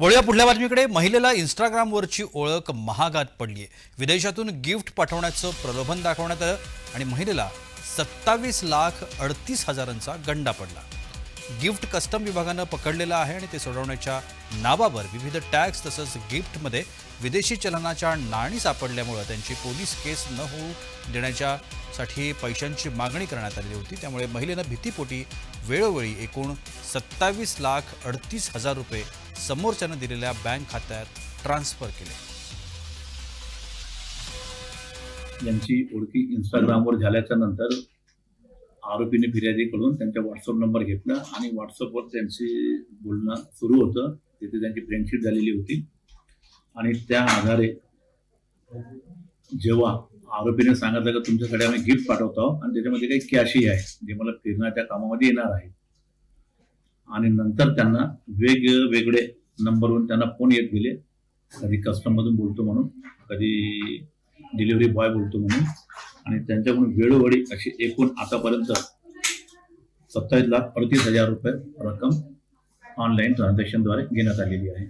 वळूया पुढल्या बातमीकडे. महिलेला इंस्टाग्रामवरची ओळख महागात पडली आहे विदेशातून गिफ्ट पाठवण्याचं प्रलोभन दाखवण्यात आलं आणि महिलेला सत्तावीस लाख अडतीस हजारांचा गंडा पडला. गिफ्ट कस्टम विभागानं पकडलेलं आहे आणि ते सोडवण्याच्या नावावर विविध टॅक्स तसंच गिफ्टमध्ये विदेशी चलनाच्या नाणी सापडल्यामुळं त्यांची पोलीस केस न होऊ देण्याच्यासाठी पैशांची मागणी करण्यात आलेली होती. त्यामुळे महिलेनं भीतीपोटी वेळोवेळी एकूण सत्तावीस लाख अडतीस हजार रुपये समोरच्यानं दिलेल्या बँक खात्यात ट्रान्स्फर केले. यांची ओळखी इंस्टाग्रामवर झाल्याच्यानंतर आरोपीने फिर्यादीकडून त्यांचा व्हॉट्सअप नंबर घेतला आणि व्हॉट्सअपवर त्यांचे बोलणं सुरू होतं. तिथे त्यांची फ्रेंडशिप झालेली होती. आणि त्या आधारे जेव्हा आरोपीने सांगितलं की तुमच्याकडे आम्ही गिफ्ट पाठवतो आणि त्याच्यामध्ये काही कॅशही आहे जे मला फिरण्याच्या कामामध्ये येणार आहे. आणि नंतर त्यांना वेगवेगळे नंबरवरून त्यांना फोन येत गेले. कधी कस्टमरमधून बोलतो म्हणून कधी डिलिव्हरी बॉय बोलतो म्हणून. आणि त्यांच्याकडून वेळोवेळी अशी एकूण आतापर्यंत सत्तावीस लाख अडतीस हजार रुपये रक्कम ऑनलाईन ट्रान्झॅक्शनद्वारे घेण्यात आलेली आहे.